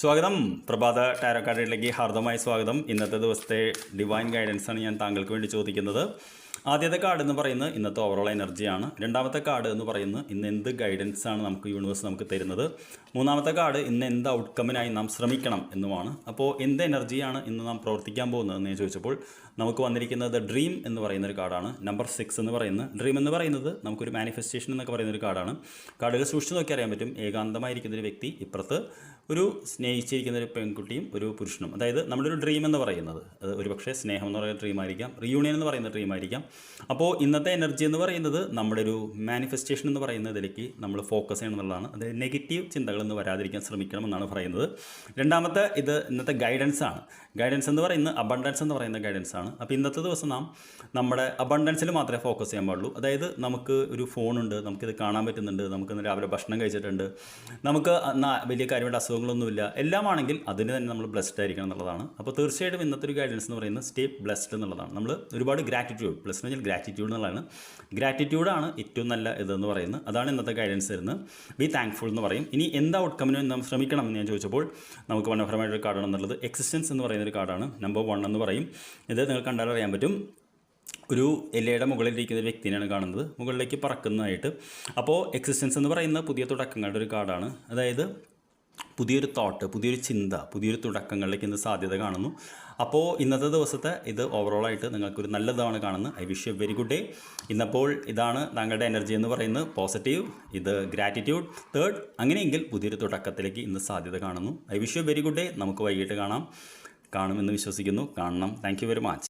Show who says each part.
Speaker 1: സ്വാഗതം. പ്രഭാത ടാരോ കാർഡിലേക്ക് ഹാർദമായ സ്വാഗതം. ഇന്നത്തെ ദിവസത്തെ ഡിവൈൻ ഗൈഡൻസാണ് ഞാൻ താങ്കൾക്ക് വേണ്ടി ചോദിക്കുന്നത്. ആദ്യത്തെ കാർഡ് എന്ന് പറയുന്നത് ഇന്നത്തെ ഓവറോൾ എനർജിയാണ്. രണ്ടാമത്തെ കാർഡ് എന്ന് പറയുന്നത് ഇന്ന് എന്ത് ഗൈഡൻസ് ആണ് നമുക്ക് യൂണിവേഴ്സ് നമുക്ക് തരുന്നത്. മൂന്നാമത്തെ കാർഡ് ഇന്ന് എന്ത് ഔട്ട്കമ്മിനായി നാം ശ്രമിക്കണം എന്നുമാണ്. അപ്പോൾ എന്ത് എനർജിയാണ് ഇന്ന് നാം പ്രവർത്തിക്കാൻ പോകുന്നതെന്ന് ഞാൻ ചോദിച്ചപ്പോൾ നമുക്ക് വന്നിരിക്കുന്നത് ഡ്രീം എന്ന് പറയുന്ന ഒരു കാർഡാണ്. നമ്പർ സിക്സ് എന്ന് പറയുന്നത്. ഡ്രീം എന്ന് പറയുന്നത് നമുക്കൊരു മാനിഫെസ്റ്റേഷൻ എന്നൊക്കെ പറയുന്ന ഒരു കാർഡാണ്. കാർഡുകൾ സൂക്ഷിച്ച് നോക്കി അറിയാൻ പറ്റും. ഏകാന്തമായിരിക്കുന്ന ഒരു വ്യക്തി ഇപ്പുറത്ത് ഒരു സ്നേഹിച്ചിരിക്കുന്ന ഒരു പെൺകുട്ടിയും ഒരു പുരുഷനും. അതായത് നമ്മുടെ ഒരു ഡ്രീം എന്ന് പറയുന്നത്. അത് ഒരു പക്ഷേ സ്നേഹം എന്ന് പറയുന്ന ഡ്രീം ആയിരിക്കാം. റിയൂണിയൻ എന്ന് പറയുന്ന ഡ്രീം ആയിരിക്കാം. അപ്പോൾ ഇന്നത്തെ എനർജി എന്ന് പറയുന്നത് നമ്മുടെ ഒരു മാനിഫെസ്റ്റേഷൻ എന്ന് പറയുന്നതിലേക്ക് നമ്മൾ ഫോക്കസ് ചെയ്യണം എന്നുള്ളതാണ് അതായത് നെഗറ്റീവ് ചിന്തകളൊന്നും വരാതിരിക്കാൻ ശ്രമിക്കണം എന്നാണ് പറയുന്നത്. രണ്ടാമത്തെ ഇത് ഇന്നത്തെ ഗൈഡൻസ് ആണ്. ഗൈഡൻസ് എന്ന് പറയുന്നത് അബണ്ടൻസ് എന്ന് പറയുന്ന ഗൈഡൻസ് ആണ്. അപ്പോൾ ഇന്നത്തെ ദിവസം നാം നമ്മുടെ അബണ്ടൻസിൽ മാത്രമേ ഫോക്കസ് ചെയ്യാൻ പാടുള്ളൂ. അതായത് നമുക്ക് ഒരു ഫോണുണ്ട് നമുക്കിത് കാണാൻ പറ്റുന്നുണ്ട് നമുക്ക് രാവിലെ ഭക്ഷണം കഴിച്ചിട്ടുണ്ട്. നമുക്ക് വലിയ കാര്യമായിട്ട് അസുഖങ്ങളൊന്നുമില്ല എല്ലാമാണെങ്കിൽ അതിന് തന്നെ നമ്മൾ ബ്ലെസ്ഡ് ആയിരിക്കണം എന്നുള്ളതാണ്. അപ്പോൾ തീർച്ചയായിട്ടും ഇന്നത്തെ ഒരു ഗൈഡൻസ് എന്ന് പറയുന്നത് സ്റ്റേ ബ്ലെസ്ഡ് എന്നുള്ളതാണ്. നമ്മൾ ഒരുപാട് ഗ്രാറ്റിറ്റ്യൂഡ് പ്ലസ് എന്ന് വെച്ചാൽ ഗ്രാറ്റിറ്റ്യൂഡ് എന്നുള്ളതാണ്. ഗ്രാറ്റിറ്റ്യൂഡാണ് ഏറ്റവും നല്ല ഇതെന്ന് പറയുന്നത്. അതാണ് ഇന്നത്തെ ഗൈഡൻസ് തരുന്നത്. ബി താങ്ക്ഫുൾ എന്ന് പറയും. ഇനി എന്ത് ഔട്ട്കമിനും നമ്മൾ ശ്രമിക്കണം എന്ന് ഞാൻ ചോദിച്ചപ്പോൾ നമുക്ക് മനോഹരമായിട്ടൊരു കാർഡാണ് എന്നുള്ളത് എക്സിസ്റ്റൻസ് എന്ന് പറയുന്ന ഒരു കാർഡാണ് നമ്പർ വൺ എന്ന് പറയും. ഇത് നിങ്ങൾ കണ്ടാൽ അറിയാൻ പറ്റും. ഒരു എല്ലയുടെ മുകളിലിരിക്കുന്ന വ്യക്തിനെയാണ് കാണുന്നത്. മുകളിലേക്ക് പറക്കുന്നതായിട്ട്. അപ്പോൾ എക്സിസ്റ്റൻസ് എന്ന് പറയുന്ന പുതിയ തുടക്കങ്ങളുടെ ഒരു കാർഡാണ് അതായത് പുതിയൊരു തോട്ട് പുതിയൊരു ചിന്ത പുതിയൊരു തുടക്കങ്ങളിലേക്ക് ഇന്ന് സാധ്യത കാണുന്നു. അപ്പോൾ ഇന്നത്തെ ദിവസത്തെ ഇത് ഓവറോളായിട്ട് നിങ്ങൾക്കൊരു നല്ലതാണ് കാണുന്നത്. I wish a very good day ഇന്നപ്പോൾ ഇതാണ് താങ്കളുടെ എനർജി എന്ന് പറയുന്നത്. പോസിറ്റീവ് ഇത് ഗ്രാറ്റിറ്റ്യൂഡ് തേർഡ് അങ്ങനെയെങ്കിൽ പുതിയൊരു തുടക്കത്തിലേക്ക് ഇന്ന് സാധ്യത കാണുന്നു. I wish a very good day നമുക്ക് വൈകിട്ട് കാണാം. കാണുമെന്ന് വിശ്വസിക്കുന്നു. കാണണം. Thank very much